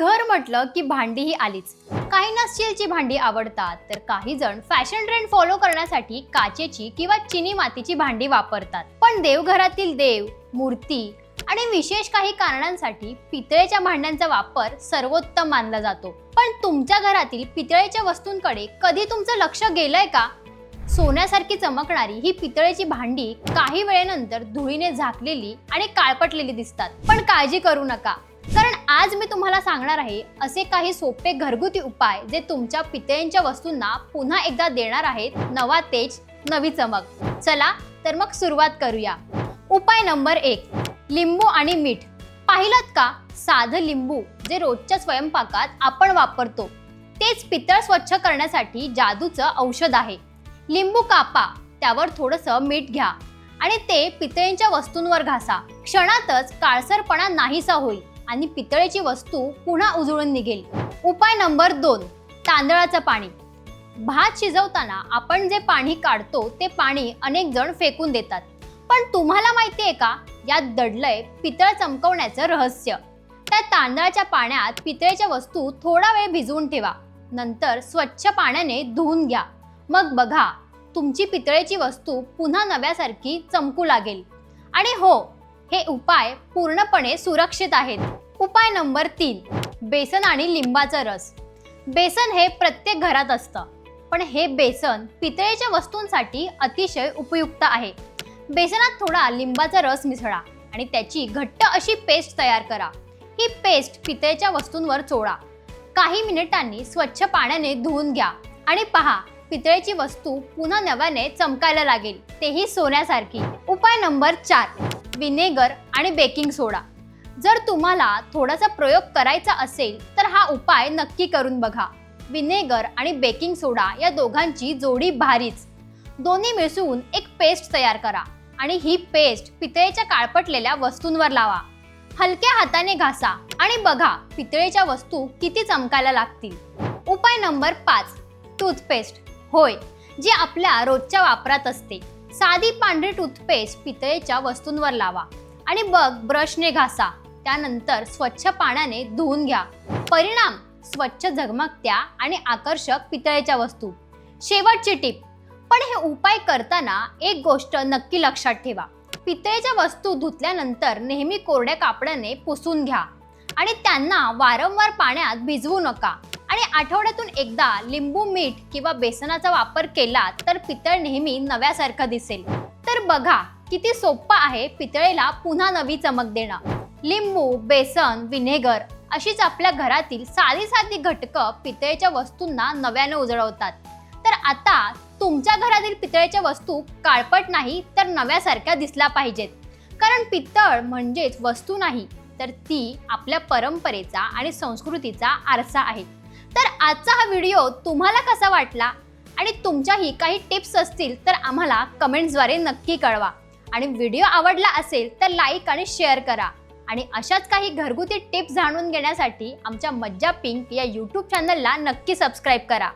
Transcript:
घर म्हटलं की भांडी ही आलीच. काहींना स्टीलची भांडी आवडतात तर काही जण फॅशन ट्रेंड फॉलो करण्यासाठी काचेची किंवा चिनी मातीची भांडी वापरतात. पण देवघरातील देव मूर्ती आणि विशेष काही कारणांसाठी पितळेच्या भांड्यांचा वापर सर्वोत्तम मानला जातो. पण तुमच्या घरातील पितळेच्या वस्तूंकडे कधी तुमचं लक्ष गेलंय का? सोन्यासारखी चमकणारी ही पितळेची भांडी काही वेळेनंतर धुळीने झाकलेली आणि काळपटलेली दिसतात. पण काळजी करू नका. कारण आज मी तुम्हाला सांगणार आहे असे काही सोपे घरगुती उपाय जे तुमच्या पितळेंच्या वस्तूंना पुन्हा एकदा देणार आहेत नवा तेज नवी चमक. चला तर मग सुरुवात करूया. उपाय नंबर एक लिंबू आणि मीठ. पाहिलं का? साधं लिंबू जे रोजच्या स्वयंपाकात आपण वापरतो. तेच पितळ स्वच्छ करण्यासाठी जादूचं औषध आहे. लिंबू कापा त्यावर थोडंसं मीठ घ्या आणि ते पितळींच्या वस्तूंवर घासा. क्षणातच काळसरपणा नाहीसा होईल. आणि पितळेची वस्तू पुन्हा उजळून निघेल. उपाय नंबर दोन तांदळाचं पाणी. भात शिजवताना आपण जे पाणी काढतो ते पाणी अनेक जण फेकून देतात. पण तुम्हाला माहिती आहे का? यात दडलंय पितळ चमकवण्याचं रहस्य. त्या तांदळाच्या पाण्यात पितळेच्या वस्तू थोडा वेळ भिजवून ठेवा. नंतर स्वच्छ पाण्याने धुवून घ्या. मग बघा तुमची पितळेची वस्तू पुन्हा नव्यासारखी चमकू लागेल. आणि हो हे उपाय पूर्णपणे सुरक्षित आहेत. उपाय नंबर तीन बेसन आणि लिंबाचा रस. बेसन हे प्रत्येक घरात असतं पण हे बेसन पितळेच्या वस्तूंसाठी अतिशय उपयुक्त आहे. बेसनात थोडा लिंबाचा रस मिसळा आणि त्याची घट्ट अशी पेस्ट तयार करा. ही पेस्ट पितळेच्या वस्तूंवर चोळा. काही मिनिटांनी स्वच्छ पाण्याने धुवून घ्या आणि पहा पितळेची वस्तू पुन्हा नव्याने चमकायला लागेल तेही सोन्यासारखी. उपाय नंबर चार विनेगर आणि बेकिंग सोडा. जर तुम्हाला थोडासा प्रयोग करायचा असेल तर हा उपाय नक्की करून बघा. विनेगर आणि बेकिंग सोडा या दोघांची जोडी भारीच. दोन्ही मिसळून एक पेस्ट तयार करा आणि ही पेस्ट पितळेच्या काळपटलेल्या वस्तूंवर लावा. हलक्या हाताने घासा आणि बघा पितळेच्या वस्तू किती चमकायला लागतील. उपाय नंबर पाच टूथपेस्ट. होय जी आपल्या रोजच्या वापरात असते. साधी पांढरी टूथपेस्ट पितळेच्या वस्तूंवर लावा. आणि बघ ब्रशने घासा. त्यानंतर स्वच्छ पाण्याने धुवून घ्या. परिणाम स्वच्छ झगमगत्या आणि आकर्षक पितळेच्या वस्तू. शेवटची टिप. पण हे उपाय करताना एक गोष्ट नक्की लक्षात ठेवा. पितळेच्या वस्तू धुतल्यानंतर नेहमी कोरड्या कापडाने पुसून घ्या. आणि त्यांना वारंवार पाण्यात भिजवू नका. आणि आठवड्यातून एकदा लिंबू मीठ किंवा बेसनाचा वापर केला तर पितळ नेहमी नव्यासारखं दिसेल. तर बघा किती सोपं आहे पितळेला पुन्हा नवी चमक देणं. लिंबू बेसन विनेगर अशीच आपल्या घरातील साधी साधी घटकं पितळेच्या वस्तूंना नव्याने उजळवतात. तर आता तुमच्या घरातील पितळेच्या वस्तू काळपट नाही तर नव्यासारख्या दिसल्या पाहिजेत. कारण पितळ म्हणजेच वस्तू नाही तर ती आपल्या परंपरेचा आणि संस्कृतीचा आरसा आहे. तर आजचा हा व्हिडिओ तुम्हाला कसा वाटला? आणि तुमच्याही काही टिप्स असतील तर आम्हाला कमेंट्सद्वारे नक्की कळवा. आणि व्हिडिओ आवडला असेल तर लाईक आणि शेअर करा. आणि अशाच काही घरगुती टिप्स जाणून घेण्यासाठी आमच्या मज्जा पिंक या यूट्यूब चॅनलला नक्की सबस्क्राईब करा.